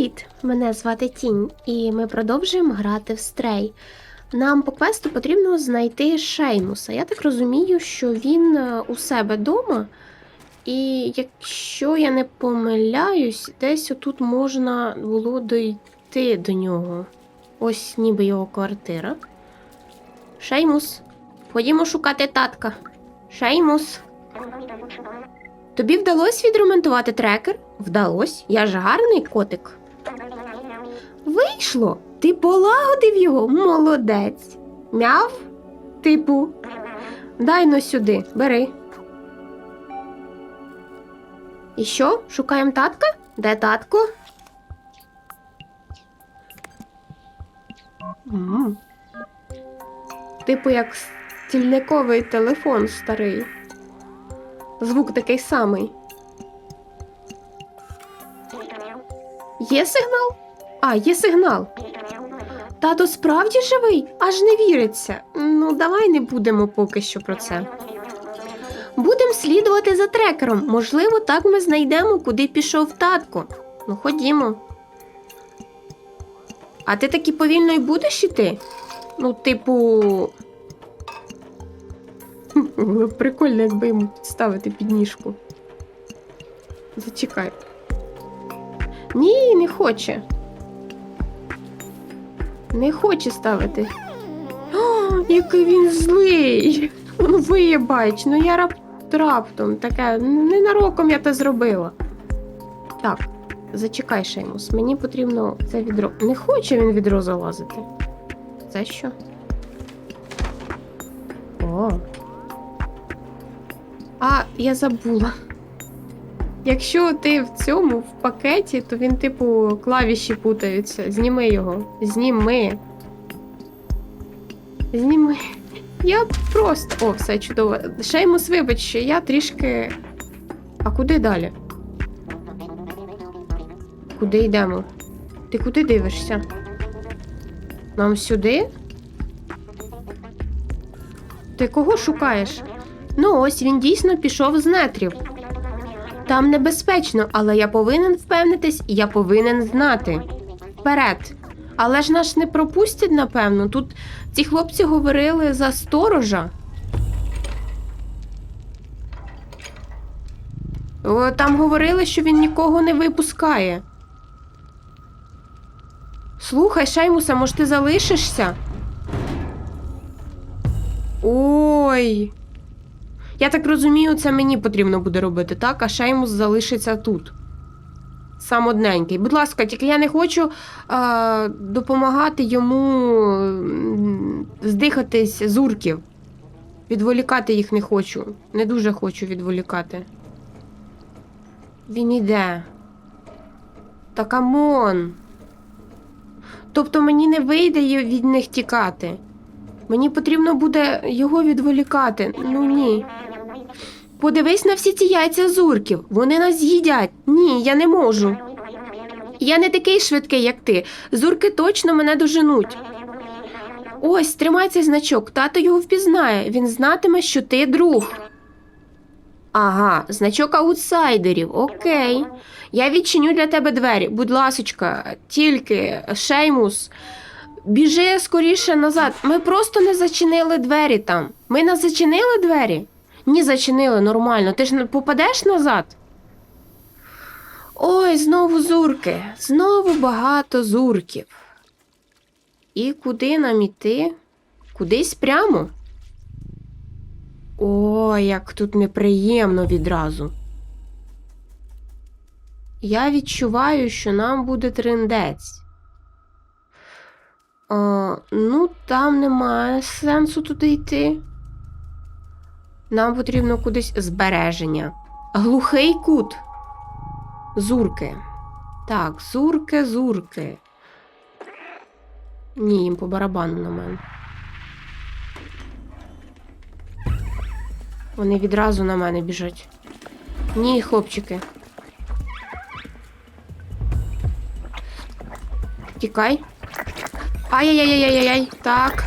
Привіт! Мене звати Тінь, і ми продовжуємо грати в стрей. Нам по квесту потрібно знайти Шеймуса. Я так розумію, що він е, у себе вдома. І якщо я не помиляюсь, десь отут можна було дойти до нього. Ось ніби його квартира. Шеймус, ходімо шукати татка. Шеймус. Тобі вдалося відремонтувати трекер? Вдалось. Я ж гарний котик. Вийшло. Ти полагодив його? Молодець. Мяв? Типу. Дай но сюди, бери. І що? Шукаємо татка? Де татко? Типу, як стільниковий телефон старий. Звук такий самий. Є сигнал? А, є сигнал. Тато справді живий? Аж не віриться. Ну, давай не будемо поки що про це. Будемо слідувати за трекером. Можливо, так ми знайдемо, куди пішов татко. Ну, ходімо. А ти таки повільно й будеш іти? Ну, типу. Прикольно, якби йому підставити підніжку. Зачекай. Ні, не хоче. Не хоче ставити. О, який він злий. Ну, вибач, ну я рап... раптом таке. Ненароком я це зробила. Так, зачекай, Шеймус. Мені потрібно це відро. Не хоче він відро залазити. Це що? О. А, я забула. Якщо ти в цьому в пакеті, то він, типу, клавіші путаються. Зніми його. Зніми. Зніми. Я просто. О, все чудово. Шеймус, вибач, я трішки. А куди далі? Куди йдемо? Ти куди дивишся? Нам сюди? Ти кого шукаєш? Ну, ось він дійсно пішов з нетрів. Там небезпечно, але я повинен впевнитись, я повинен знати. Вперед. Але ж нас не пропустять, напевно. Тут ці хлопці говорили за сторожа. Там говорили, що він нікого не випускає. Слухай, Шаймуса, може ти залишишся? Ой. Я так розумію, це мені потрібно буде робити, так? А Шеймус залишиться тут. Сам одненький. Будь ласка, тільки я не хочу а, допомагати йому здихатись з урків. Відволікати їх не хочу. Не дуже хочу відволікати. Він іде. Та камон. Тобто мені не вийде від них тікати. Мені потрібно буде його відволікати. Ну ні. Подивись на всі ці яйця зурків. Вони нас з'їдять. Ні, я не можу. Я не такий швидкий, як ти. Зурки точно мене доженуть. Ось, тримай цей значок. Тато його впізнає. Він знатиме, що ти друг. Ага, значок аутсайдерів. Окей. Я відчиню для тебе двері. Будь ласочка, тільки Шеймус. Біжи скоріше назад. Ми просто не зачинили двері там. Ми не зачинили двері? Ні, зачинили нормально. Ти ж не попадеш назад? Ой, знову зурки. Знову багато зурків. І куди нам іти? Кудись прямо? Ой, як тут неприємно відразу. Я відчуваю, що нам буде триндець. А, ну, там немає сенсу туди йти. Нам потрібно кудись збереження. Глухий кут. Зурки. Так, зурки, зурки. Ні, їм по барабану на мене. Вони відразу на мене біжать. Ні, хлопчики. Тікай. Ай-яй-яй-яй-яй. Так.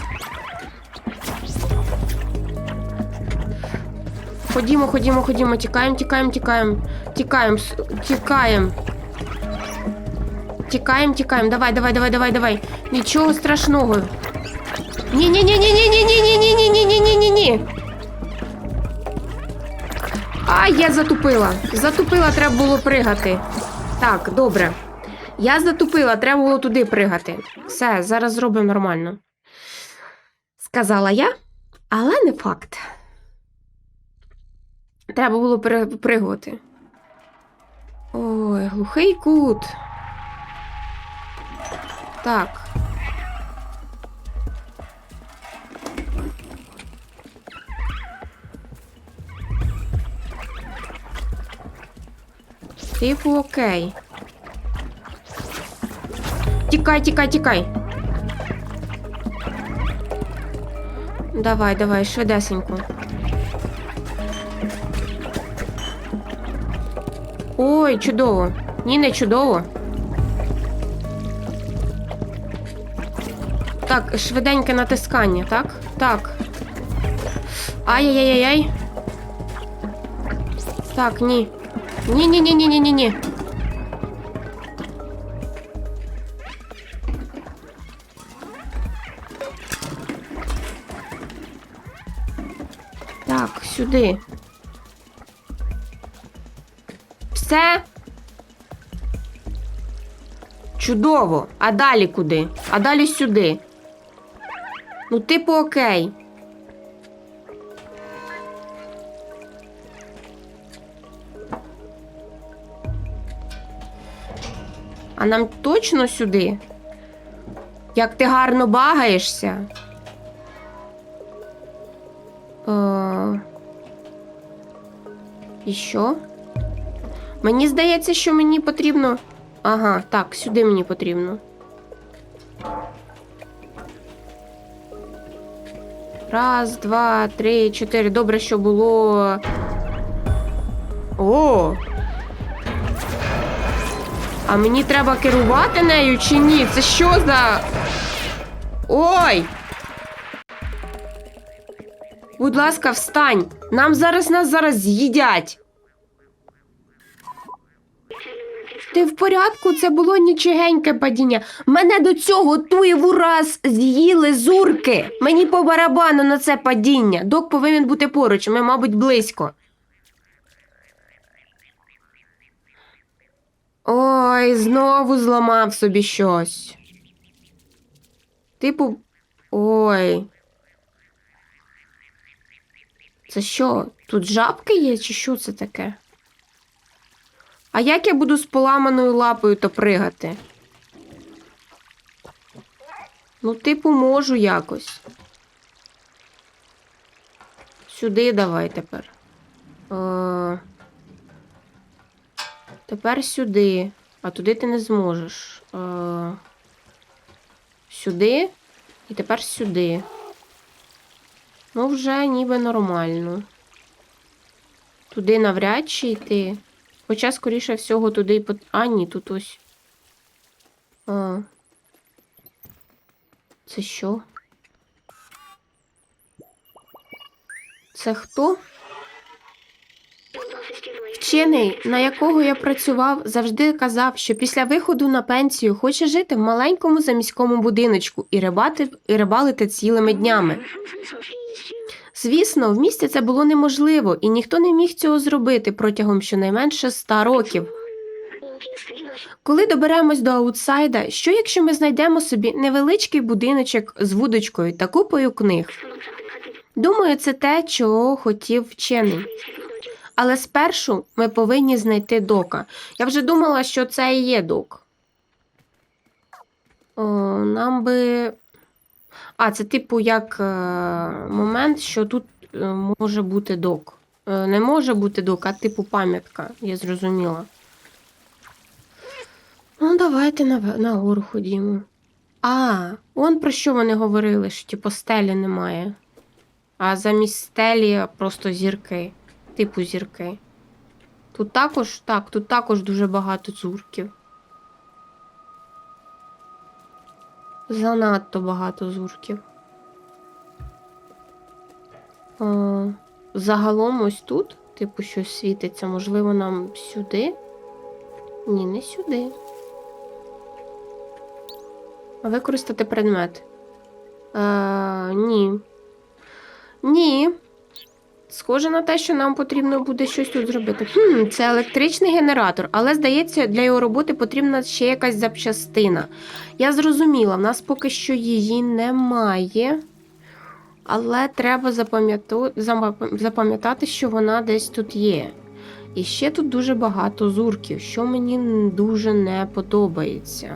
Ходімо, ходімо, ходімо. Тікаємо, тікаємо, тікаємо. Тікаємо, тікаємо. Тікаємо, тікаємо. Давай, давай, давай, давай, давай. Нічого страшного. ні ні ні ні ні ні ні ні ні ні ні ні ні ні А, я затупила. Затупила, треба було пригати. Так, добре. Я затупила, треба було туди пригати. Все, зараз зробимо нормально. Сказала я, але не факт. Треба було перепригувати. Ой, глухий кут. Так. Типу, окей. Тікай, тікай, тікай. Давай, давай, швидесенько. Ой, чудово. Ні, не чудово. Так, швиденьке натискання, так? Так. Ай-яй-яй-яй. Так, ні. Ні-ні-ні-ні-ні-ні. Так, сюди. Все. Чудово. А далі куди? А далі сюди. Ну, типу, окей. А нам точно сюди? Як ти гарно багаєшся? Е... І що? Мені здається, що мені потрібно. Ага, так, сюди мені потрібно. Раз, два, три, чотири. Добре, що було. О! А мені треба керувати нею чи ні? Це що за. Ой! Будь ласка, встань! Нам зараз нас зараз з'їдять. Ти в порядку? Це було нічогеньке падіння. Мене до цього туєву раз з'їли зурки. Мені по барабану на це падіння. Док повинен бути поруч, ми, мабуть, близько. Ой, знову зламав собі щось. Типу. Ой. Це що? Тут жабки є, чи що це таке? А як я буду з поламаною лапою то пригати? Ну, типу, можу якось. Сюди давай тепер. Е... Тепер сюди. А туди ти не зможеш. Е... Сюди. І тепер сюди. Ну, вже ніби нормально. Туди навряд чи йти. Хоча, скоріше всього, туди й пот... А, ні, тут ось. А. Це що? Це хто? Вчений, на якого я працював, завжди казав, що після виходу на пенсію хоче жити в маленькому заміському будиночку і рибати, і рибалити цілими днями. Звісно, в місті це було неможливо, і ніхто не міг цього зробити протягом щонайменше ста років. Коли доберемось до аутсайда, що якщо ми знайдемо собі невеличкий будиночок з вудочкою та купою книг? Думаю, це те, чого хотів вчений. Але спершу ми повинні знайти дока. Я вже думала, що це і є док. О, нам би. А, це типу як е, момент, що тут е, може бути док. Е, не може бути док, а типу пам'ятка, я зрозуміла. Ну, давайте на, на гору ходімо. А, он про що вони говорили, що типу стелі немає. А замість стелі просто зірки. Типу зірки. Тут також, так, тут також дуже багато зурків. Занадто багато зурків. О, загалом ось тут, типу, щось світиться. Можливо, нам сюди? Ні, не сюди. Використати предмет. Е, ні. Ні. Схоже на те, що нам потрібно буде щось тут зробити. Хм, це електричний генератор, але здається, для його роботи потрібна ще якась запчастина. Я зрозуміла, в нас поки що її немає. Але треба запам'ятати, що вона десь тут є. І ще тут дуже багато зурків, що мені дуже не подобається.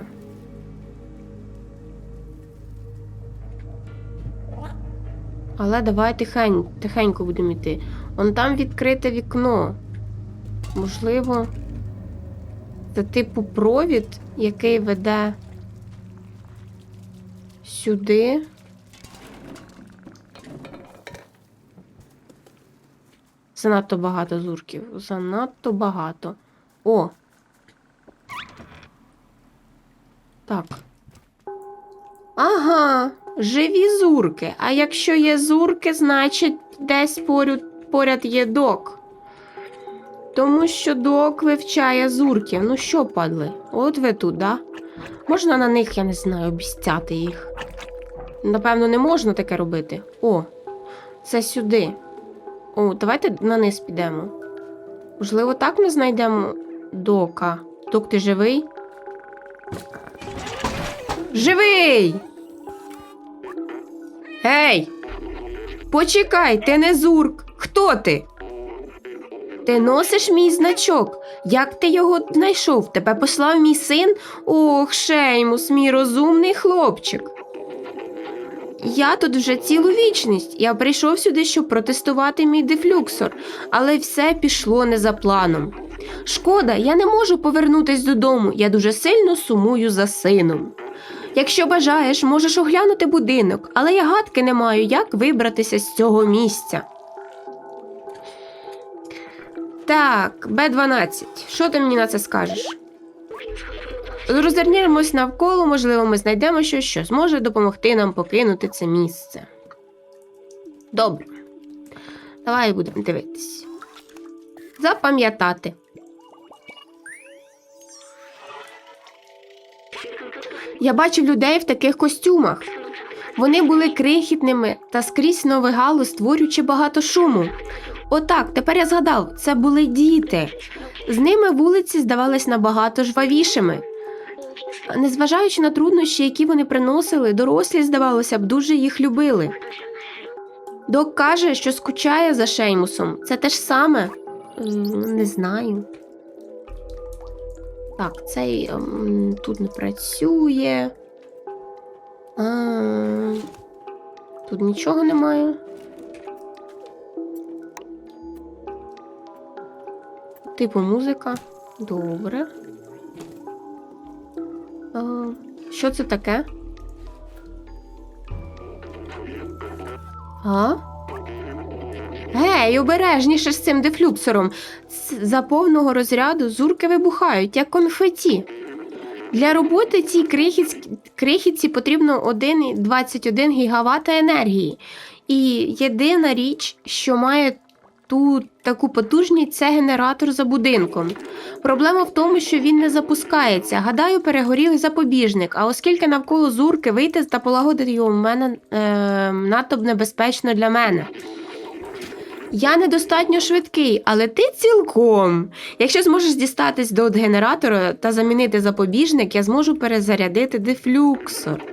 Але давай тихень, тихенько будемо йти. Он там відкрите вікно. Можливо, це типу провід, який веде сюди. Занадто багато зурків. Занадто багато. О! Так. Ага, живі зурки. А якщо є зурки, значить десь поряд, поряд є док. Тому що док вивчає зурків. Ну що, падли? От ви тут, да? Можна на них, я не знаю, обіцяти їх. Напевно, не можна таке робити. О, це сюди. О, давайте на низ підемо. Можливо, так ми знайдемо дока. Док, ти живий? Живий! Гей! Почекай, ти не зурк. Хто ти? Ти носиш мій значок. Як ти його знайшов? Тебе послав мій син? Ох, Шеймус, мій розумний хлопчик. Я тут вже цілу вічність. Я прийшов сюди, щоб протестувати мій дефлюксор, але все пішло не за планом. Шкода, я не можу повернутись додому. Я дуже сильно сумую за сином. Якщо бажаєш, можеш оглянути будинок, але я гадки не маю, як вибратися з цього місця. Так, Б12, що ти мені на це скажеш? Розвернемось навколо, можливо, ми знайдемо щось, що зможе допомогти нам покинути це місце. Добре. Давай будемо дивитись. Запам'ятати. Я бачив людей в таких костюмах. Вони були крихітними та скрізь навигали, створюючи багато шуму. Отак, тепер я згадав, це були діти. З ними вулиці здавались набагато жвавішими. Незважаючи на труднощі, які вони приносили, дорослі, здавалося б, дуже їх любили. Док каже, що скучає за Шеймусом. Це те ж саме? Не знаю. Так, цей ем, тут не працює. А, тут нічого немає. Типу музика. Добре. А, що це таке? А? Гей, обережніше з цим дефлюксором. За повного розряду зурки вибухають, як конфеті. Для роботи цій крихіт, крихітці потрібно 1,21 гігавата енергії. І єдина річ, що має ту таку потужність, це генератор за будинком. Проблема в тому, що він не запускається. Гадаю, перегорів запобіжник. А оскільки навколо зурки вийти та полагодити його в мене е, надто небезпечно для мене. Я недостатньо швидкий, але ти цілком. Якщо зможеш дістатись до генератора та замінити запобіжник, я зможу перезарядити дефлюксор.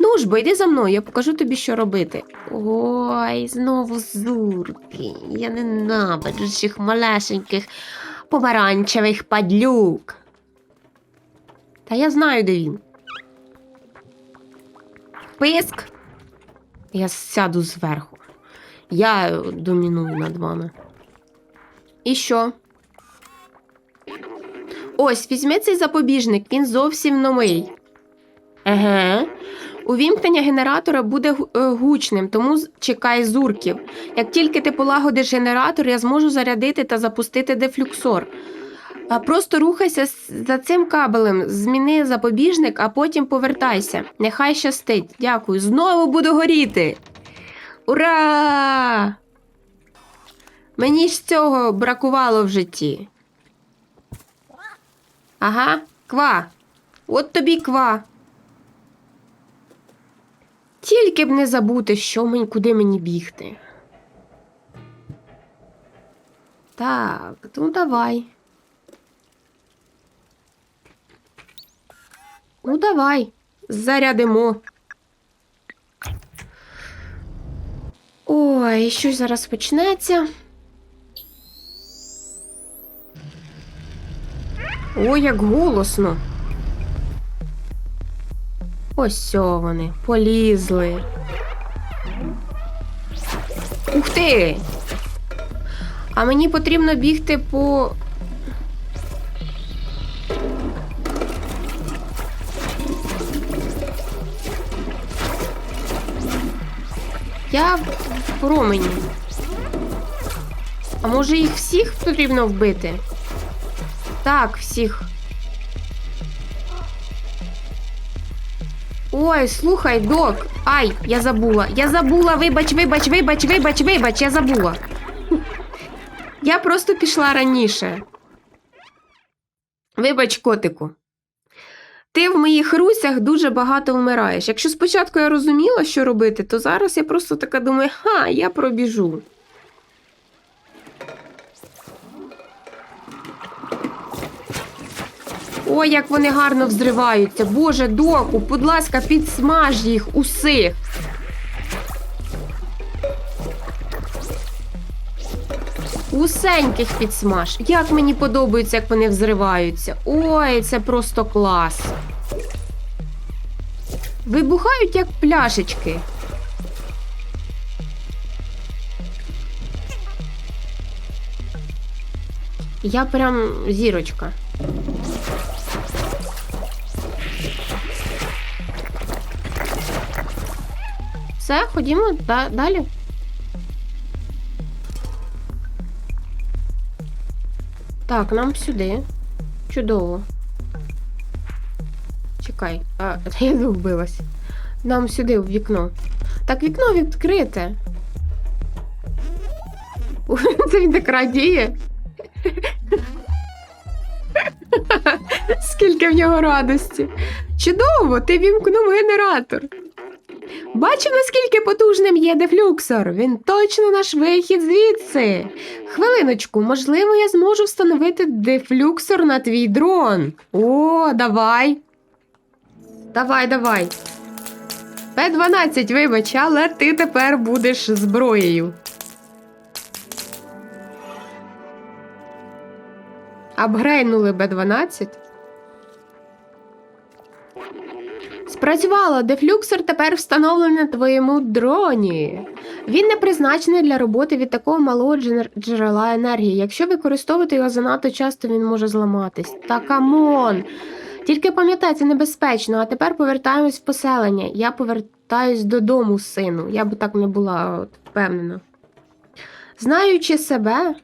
Ну ж бо йди за мною, я покажу тобі, що робити. Ой, знову зурки. Я ненавиджу цих малесеньких помаранчевих падлюк. Та я знаю, де він. Писк. Я сяду зверху. Я е, доміную над вами. І що? Ось, візьми цей запобіжник, він зовсім новий. Еге. Увімкнення генератора буде е, гучним, тому чекай зурків. Як тільки ти полагодиш генератор, я зможу зарядити та запустити дефлюксор. Просто рухайся за цим кабелем, зміни запобіжник, а потім повертайся. Нехай щастить. Дякую. Знову буду горіти. Ура! Мені ж цього бракувало в житті. Ага, ква. От тобі ква. Тільки б не забути, що мені, куди мені бігти. Так, ну давай. Ну, давай, зарядимо. Ой, щось зараз почнеться. Ой, як голосно. Ось вони, полізли. Ух ти! А мені потрібно бігти по. Я промені. А може їх всіх потрібно вбити? Так, всіх. Ой, слухай, док. Ай, я забула. Я забула, вибач, вибач, вибач, вибач, вибач, я забула. Я просто пішла раніше. Вибач, котику. Ти в моїх русях дуже багато вмираєш. Якщо спочатку я розуміла, що робити, то зараз я просто така думаю, ха, я пробіжу. Ой, як вони гарно взриваються. Боже, доку, будь ласка, підсмаж їх усіх. Усеньких підсмаж. Як мені подобається, як вони взриваються. Ой, це просто клас. Вибухають як пляшечки. Я прям зірочка. Все, ходімо да- далі. Так, нам сюди. Чудово. Чекай, а, я не. Нам сюди, в вікно. Так, вікно відкрите. Це він так радіє. Скільки в нього радості. Чудово, ти вімкнув генератор. Бачив, наскільки потужним є дефлюксор. Він точно наш вихід звідси. Хвилиночку, можливо, я зможу встановити дефлюксор на твій дрон. О, давай. Давай, давай. П-12, вибач, але ти тепер будеш зброєю. Апгрейнули Б-12. Спрацювало, дефлюксор тепер встановлений на твоєму дроні. Він не призначений для роботи від такого малого джерела енергії. Якщо використовувати його занадто часто, він може зламатись. Та камон! Тільки пам'ятай, це небезпечно. А тепер повертаємось в поселення. Я повертаюсь додому, сину. Я б так не була от, впевнена. Знаючи себе.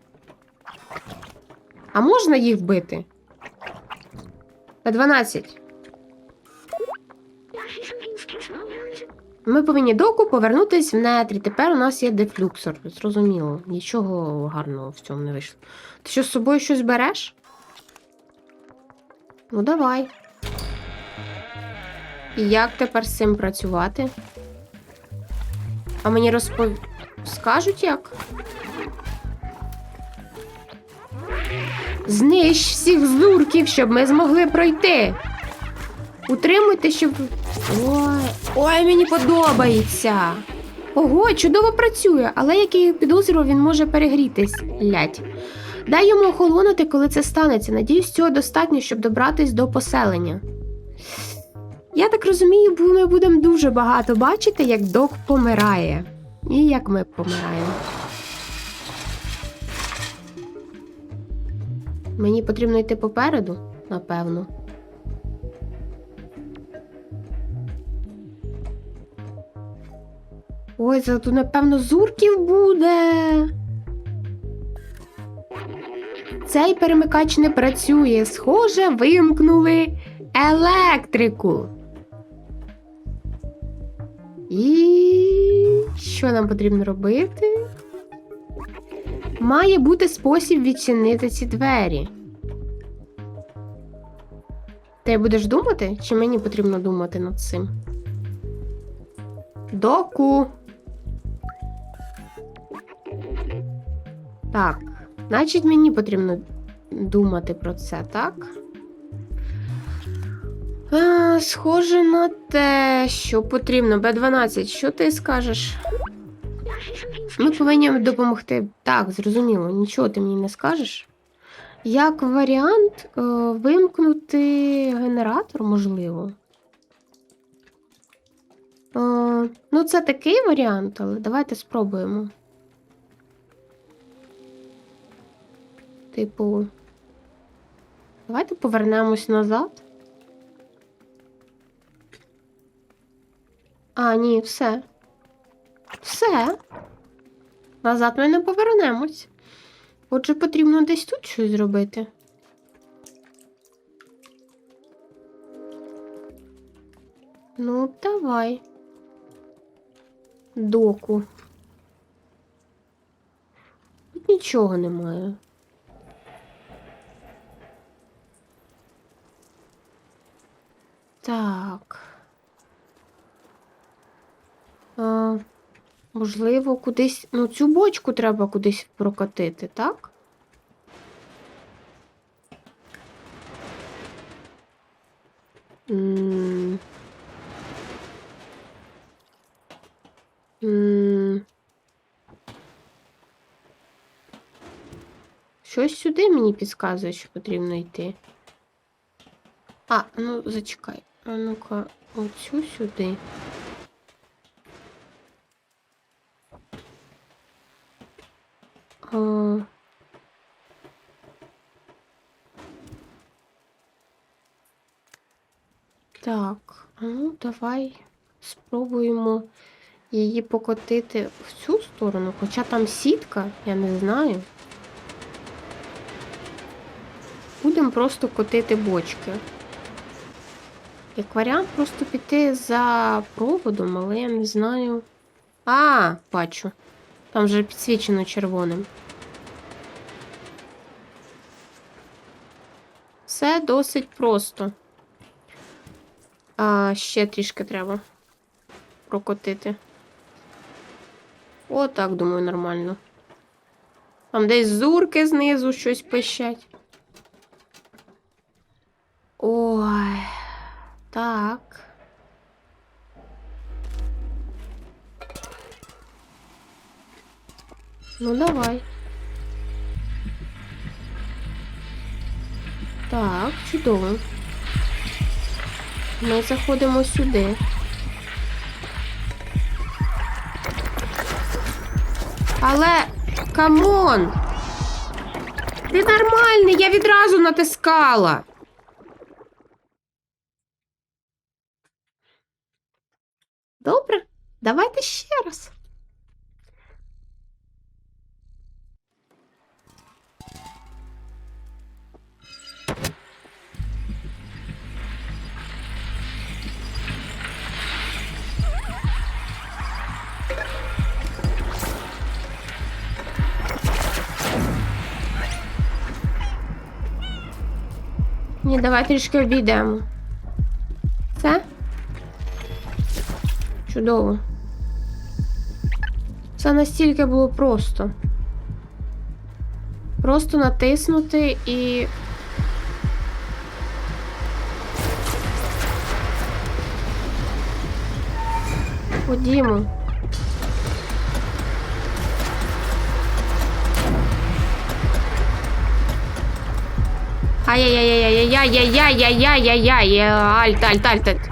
А можна їх вбити? П-12. Ми повинні доку повернутись в нетрі. Тепер у нас є дефлюксор. Зрозуміло. Нічого гарного в цьому не вийшло. Ти що з собою щось береш? Ну, давай. І як тепер з цим працювати? А мені розпов... Скажуть як? Знищ всіх злурків, щоб ми змогли пройти. Утримуйте, щоб. Ой, ой, мені подобається. Ого, чудово працює, але як я підозрював, він може перегрітись. Лять. Дай йому охолонути, коли це станеться. Надіюсь, цього достатньо, щоб добратись до поселення. Я так розумію, ми будемо дуже багато бачити, як док помирає. І як ми помираємо. Мені потрібно йти попереду, напевно. Ой, це тут, напевно, зурків буде. Цей перемикач не працює. Схоже, вимкнули електрику. І що нам потрібно робити? Має бути спосіб відчинити ці двері. Ти будеш думати, чи мені потрібно думати над цим? Доку. Так, значить мені потрібно думати про це, так? А, схоже на те, що потрібно. Б12, що ти скажеш? Ми повинні допомогти. Так, зрозуміло, нічого ти мені не скажеш. Як варіант, е, вимкнути генератор, можливо. Е, ну, це такий варіант, але давайте спробуємо. Типу, давайте повернемось назад. А, ні, все. Все. Назад ми не повернемось. Отже, потрібно десь тут щось зробити. Ну, давай. Доку. Тут нічого немає. Так. А, можливо, кудись. Ну, цю бочку треба кудись прокатити, так? М. Щось сюди мені підказує, що потрібно йти. А, ну зачекай. А ну-ка, оцю сюди. А... Так, а ну давай спробуємо її покотити в цю сторону, хоча там сітка, я не знаю. Будемо просто котити бочки. Як варіант, просто піти за проводом, але я не знаю. А, бачу. Там вже підсвічено червоним. Все досить просто. А, ще трішки треба прокотити. О, так, думаю, нормально. Там десь зурки знизу щось пищать. Ой, так. Ну, давай. Так, чудово. Ми заходимо сюди. Але камон! Ти нормальний, я відразу натискала. Ні, давай трішки обійдемо. Це? Чудово. Це настільки було просто. Просто натиснути і. Ходімо. Ай-яй-яй-яй-яй-яй-яй-яй-яй-яй, альт, альт, альт, альт.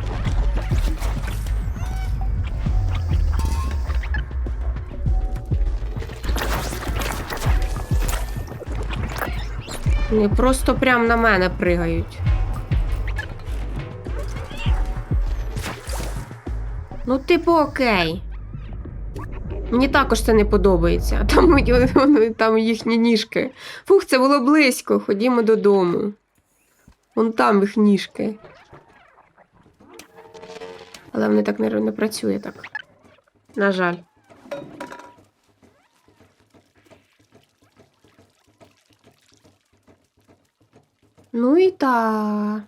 Вони просто прям на мене пригають. Ну, типу, окей. Мені також це не подобається. Там, там їхні ніжки. Фух, це було близько. Ходімо додому. Вон там їх ніжки. Але вони так не, не працює так. На жаль. Ну і та.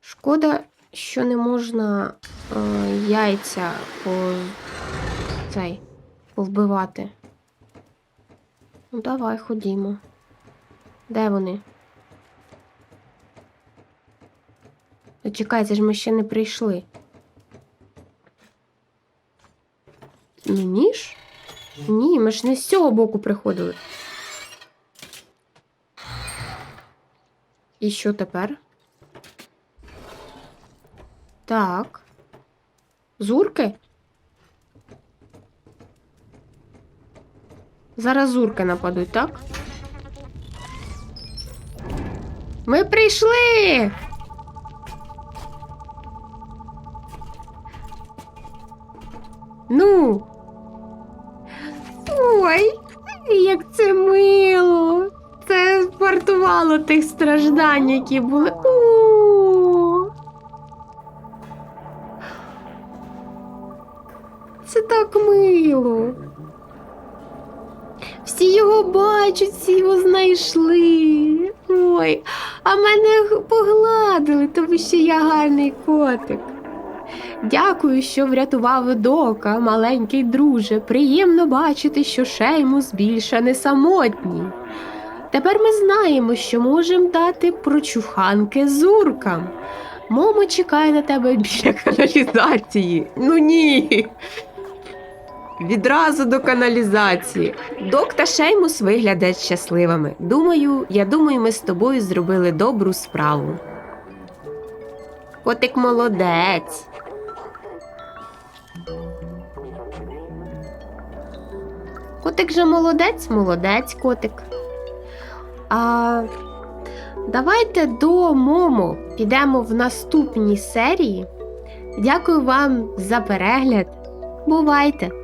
Шкода, що не можна е, яйця по цей повбивати. Ну, давай, ходімо. Де вони? Та Чекай, це ж ми ще не прийшли. Ну, ніж? Ні, ми ж не з цього боку приходили. І що тепер? Так. Зурки? Зараз зурки нападуть, так? Ми прийшли! Ну. Ой, як це мило. Це вартувало тих страждань, які були. У. Це так мило. Всі його бачать, всі його знайшли. Ой, а мене погладили, тому що я гарний котик. Дякую, що врятував дока, маленький друже. Приємно бачити, що Шеймус більше не самотній. Тепер ми знаємо, що можемо дати прочуханки зуркам. Момо чекає на тебе біля каналізації. Ну ні. Відразу до каналізації. Док та Шеймус виглядають щасливими. Думаю, я думаю, ми з тобою зробили добру справу. Котик молодець. Котик же молодець, молодець, котик. А давайте до Момо підемо в наступній серії. Дякую вам за перегляд. Бувайте!